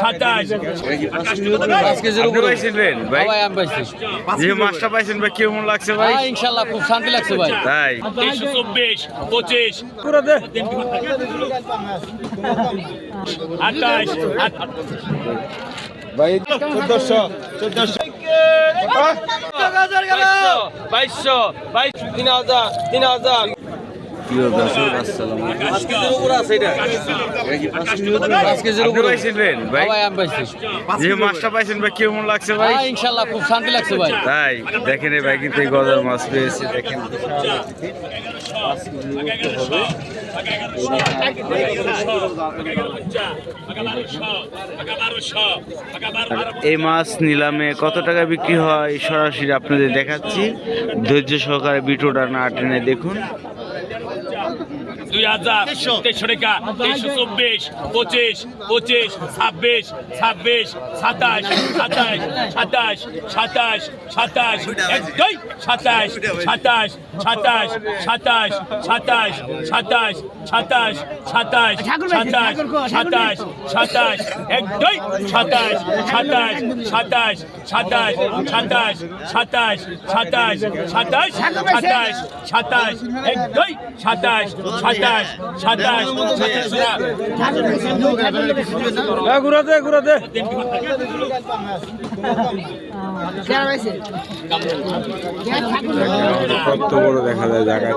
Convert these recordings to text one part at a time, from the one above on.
সাতাশ যে মাছটা পাইছেন ভাই? কেমন লাগছে ভাই? হ্যাঁ ইনশাল্লাহ খুব শান্তি লাগছে ভাই। তাই। চব্বিশ পঁচিশ। আঠাশ ভাই চোদ্দশো চোদ্দশো। বাইশশো বাইশ তিন হাজার তিন হাজার। প্রিয় দর্শক আসসালামু যে মাছটা পাইছেন ভাই কেমন লাগছে ভাই? হ্যাঁ ইনশাল্লাহ খুব শান্তি লাগছে ভাই। তাই দেখেন এই ভাই কিন্তু এই গজার মাছ পেয়েছে দেখেন। এই মাছ নিলামে কত টাকা বিক্রি হয়? সরাসরি আপনাদের দেখাচ্ছি। ধৈর্য সহকারে ভিডিওটা না টেনে দেখুন। দুই হাজার তেইশশো। টাকা তেইশশো চব্বিশ পঁচিশ পঁচিশ ছাব্বিশ ছাব্বিশ সাতাশ সাতাশ সাতাশ সাতাশ সাতাশ এক দুই সাতাশ সাতাশ সাতাশ সাতাশ সাতাশ সাতাশ সাতাশ সাতাশ সাতাশ সাতাশ সাতাশ এক দুই সাতাশ সাতাশ সাতাশ সাতাশ সাতাশ সাতাশ সাতাশ সাতাশ সাতাশ সাতাশ এক দুই সাতাশ সাতাশ সাতাশ ঘুরাতে ঘুরাতে কত বড় দেখা যায় জায়গা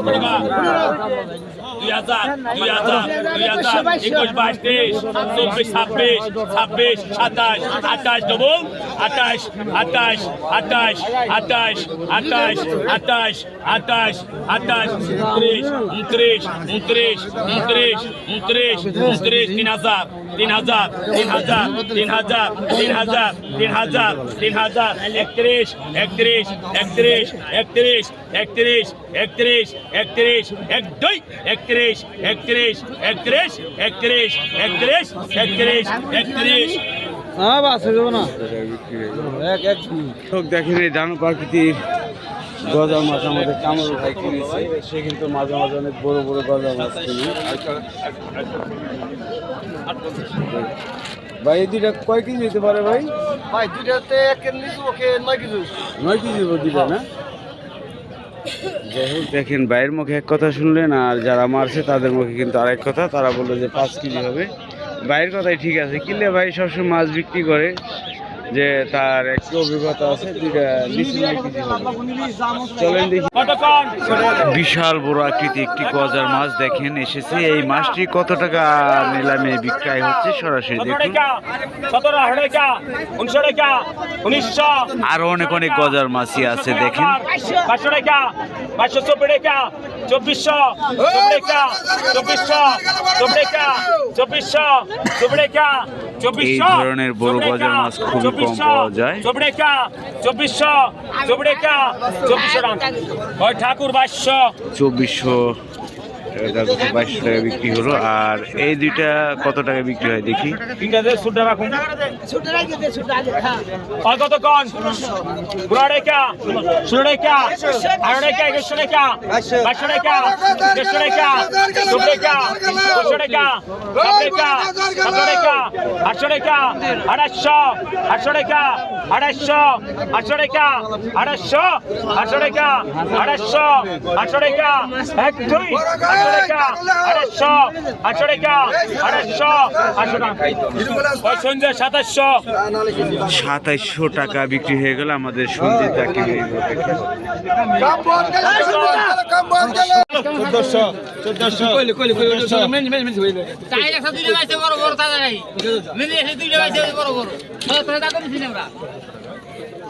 দুই হাজার দুই হাজার দুই হাজার একুশ বাইশ তেইশ চব্বিশ ছাব্বিশ ছাব্বিশ সাতাশ আঠাশ ডবল আঠাশ আঠাশ আঠাশ আঠাশ আঠাশ আঠাশ আঠাশ আঠাশ উনত্রিশ উনত্রিশ উনত্রিশ উনত্রিশ উনত্রিশ উনত্রিশ তিন হাজার তিন হাজার তিন হাজার তিন হাজার তিন হাজার তিন হাজার তিন হাজার একত্রিশ একত্রিশ একত্রিশ একত্রিশ একত্রিশ একত্রিশ একত্রিশ এক দুই একত্রিশ একত্রিশ একত্রিশ একত্রিশ একত্রিশ একত্রিশ একত্রিশ হ্যাঁ হয়ে দেখেন এই ডানো প্রাকৃতির গজা মাছ আমাদের কামড় ভাই কিনেছে সে কিন্তু মাঝে মাঝে অনেক বড় বড় গজা মাছ কিনে ভাই এই দুইটা কয় কেজি হতে পারে ভাই? ভাই দুইটাতে এক কেজি ওকে নয় কেজি নয় কেজি দুইটা না? যাই হোক দেখেন ভাইয়ের মুখে এক কথা শুনলেন আর যারা মারছে তাদের মুখে কিন্তু আরেক কথা তারা বলল যে পাঁচ কেজি হবে। ভাইয়ের কথাই ঠিক আছে কিনলে ভাই সবসময় মাছ বিক্রি করে। যে তার একটু অভিজ্ঞতা আছে বিশাল বড় আকৃতি একটি গজার মাছ দেখেন এসেছে। এই মাছটি কত টাকা নিলামে বিক্রয় হচ্ছে সরাসরি আরও অনেক অনেক গজার মাছই আছে দেখেন। চব্বিশশো চব্বিশশো চব্বিশশো চব্বিশশো চব্বিশশো এই ধরনের বড় গজার মাছ খুবই কম পাওয়া যায়। চব্বিশশো চব্বিশশো ঠাকুর বাইশশো চব্বিশশো এটা বাইশশো টাকা বিক্রি হলো। আর এই দুইটা কত টাকা বিক্রি হয় দেখি। আটশো টাকা আড়াইশো, আটশো টাকা আড়াইশো, আটশো টাকা আড়াইশো, আটশো টাকা আড়াইশো, আটশো টাকা এক, দুই সাতাইশো টাকা বিক্রি হয়ে গেল আমাদের সঞ্জিত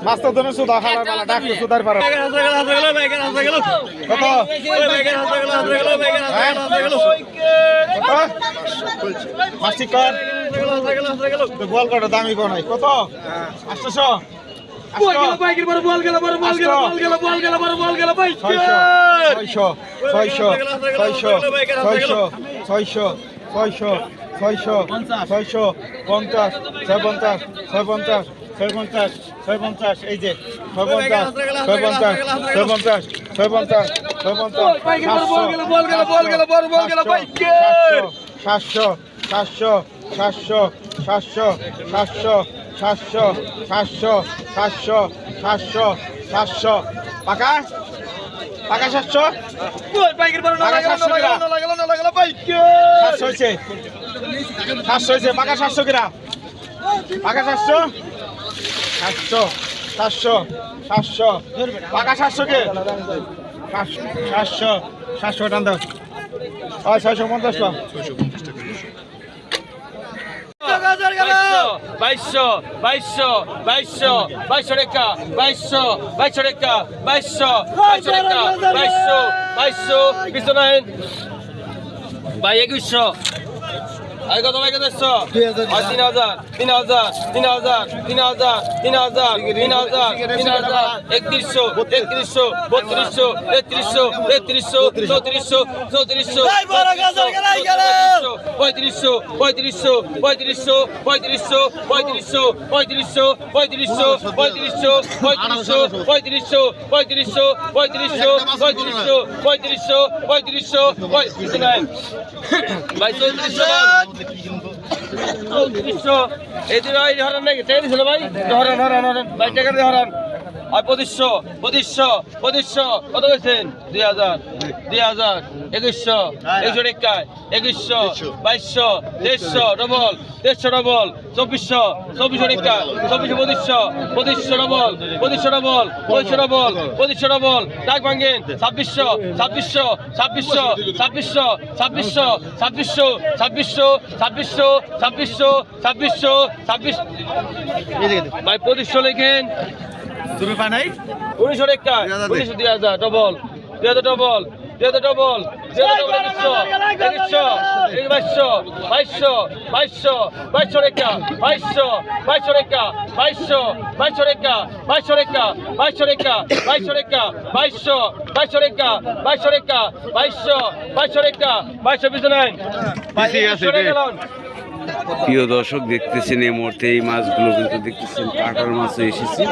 মাস্টার সুদার পারে মাস্টিকার তো গোয়াল কটা দামি কোন কত আটশো পঞ্চাশ ছয় পঞ্চাশ ছয় পঞ্চাশ ছয় পঞ্চাশ ছয় পঞ্চাশ এই যে ছয় পঞ্চাশ ছয় পঞ্চাশ ছয় পঞ্চাশ ছয় পঞ্চাশ ছয় পঞ্চাশ সাতশো সাতশো সাতশো সাতশো সাতশো সাতশো সাতশো সাতশো সাতশো সাতশো পাকা পাকা সাতশো সাতশো হয়েছে সাতশো হয়েছে পাকা সাতশো কিরা পাকা সাতশো সাতশো সাতশো সাতশো। পাকা সাতশো কে? সাতশো সাতশো টান দাও। ওই ছয়শো পঞ্চাশ টাকা বাইশশো বাইশশো বাইশশো বাইশশো রেখা, বাইশশো বাইশশো রেখা, বাইশশো বাইশশো রেখা, বাইশশো বাইশশো নাই ভাই একুশশো। কত ভাই কত আর তিন হাজার তিন হাজার তিন হাজার তিন হাজার তিন হাজার তিন হাজার তিন হাজার একত্রিশশো একত্রিশশো বত্রিশশো তেত্রিশশো তেত্রিশশো চৌত্রিশশো চৌত্রিশশো পঁয়ত্রিশশো পঁয়ত্রিশশো পঁয়ত্রিশশো পঁয়ত্রিশশো পঁয়ত্রিশশো পঁয়ত্রিশশো পঁয়ত্রিশশো পঁয়ত্রিশশো পঁয়ত্রিশশো পঁয়ত্রিশশো পঁয়ত্রিশশো পঁয়ত্রিশশো পঁয়ত্রিশশো পঁয়ত্রিশশো পঁয়ত্রিশশো পঁয়ত্রিশ নাই ভাই চৌত্রিশশো এই হরান নাকি? টাকা দিছিল ভাই? ধরেন হরান হরান ভাই টাকা দিয়ে হরান আর পঁচিশশো পঁচিশশো পঁচিশশো কত গেছেন দুই হাজার দুই হাজার একুশশো একশো টেকায় একুশশো বাইশশো দেড়শো ডবল দেড়শো ডবল চব্বিশশো চব্বিশশো টেকা চব্বিশশো পঁচিশশো পঁচিশশো ডবল পঁচিশশো ডবল পঁচিশশো ডবল পঁচিশশো ডবল ডাক ভাঙ্গেন ছাব্বিশশো ছাব্বিশশো ছাব্বিশশো ছাব্বিশশো ছাব্বিশশো ছাব্বিশশো ছাব্বিশশো ছাব্বিশশো ছাব্বিশশো ছাব্বিশশো ছাব্বিশ ভাই পঁচিশশো লেখেন তুমি পা নাই? উনিশশো রেখা উনিশশো দুই হাজার ডবল দুই হাজার ডবল দুই হাজার ডবল দুই হাজার ডবল একশো একশো বাইশশো বাইশশো বাইশশো বাইশশো রেখা বাইশশো বাইশশো রেখা বাইশশো বাইশশো রেখা বাইশশো রেখা বাইশশো রেখা বাইশশো রেখা বাইশশো বাইশশো রেখা বাইশশো রেখা বাইশশো বাইশশো রেখা বাইশশো পিছনে নাই প্রিয় দর্শক, দেখতেছেন এই মুহূর্তে এই মাছগুলো কিন্তু দেখতেছেন কাটার মাছও এসেছে।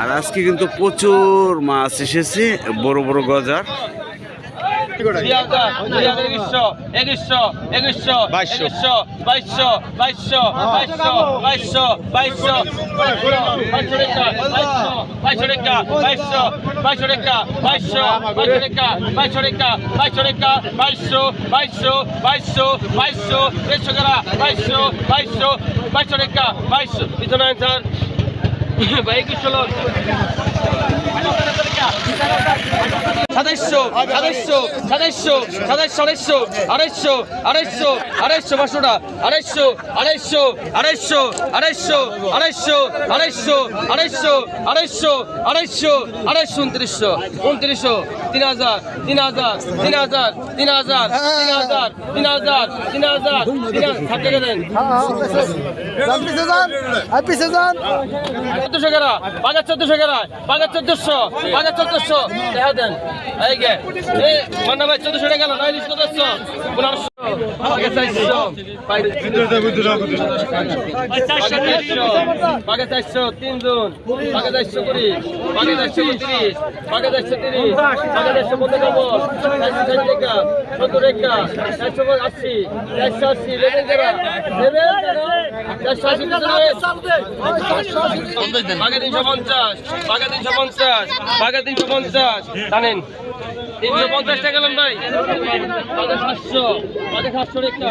আর আজকে কিন্তু প্রচুর মাছ এসেছে, বড় বড় গজার। একশো একশো একশো বাইশশো বাইশশো বাইশশো বাইশশো বাইশশো বাইশশো বাইশশো টাকা বাইশশো বাইশশো টাকা বাইশশো বাইশশো টাকা বাইশশো টাকা বাইশশো টাকা বাইশশো বাইশশো বাইশশো বাইশশো দেড়শো টাকা বাইশশো বাইশশো বাইশশো টাকা বাইশশো পিছনে আনসার বাইক চলো সাতাইশ সাতাইশশো সাতাইশশো সাতাইশশো সাতাইশশো আড়াইশো আড়াইশো আড়াইশো আড়াইশো পাঁচশোটা আড়াইশো আড়াইশো আড়াইশো আড়াইশো আড়াইশো আড়াইশো আড়াইশো আড়াইশো আড়াইশো আড়াইশো উনত্রিশশো উনত্রিশশো তিন হাজার তিন হাজার তিন হাজার তিন হাজার তিন হাজার তিন হাজার তিন হাজার তিন হাজার দেন চোদ্দশো কেরা বাজার চোদ্দশো কেরা বাজার চোদ্দশো বাজার চোদ্দশো দেখা দেন এই মান্না ভাই, চোদ্দশো টাকা গেল নয় লিস্ট কত পনেরোশো। বাগে চারশো। বাগে চারশো তিনজন বাগে চারশো কুড়ি বাগে চারশো উনত্রিশ বাগে চারশো তিরিশ বাগে চারশো নম্বর চারশো ষাট টাকা সত্তর টাকা চারশো আশি চারশো আশি লেবেন কেরা লেবেন চারশো আশি বাগে তিনশো পঞ্চাশ বাগে তিনশো পঞ্চাশ তিনশো পঞ্চাশ। জানেন তিনশো পঞ্চাশ টাকা গেলেন ভাই সাতশো সাতশো রেখা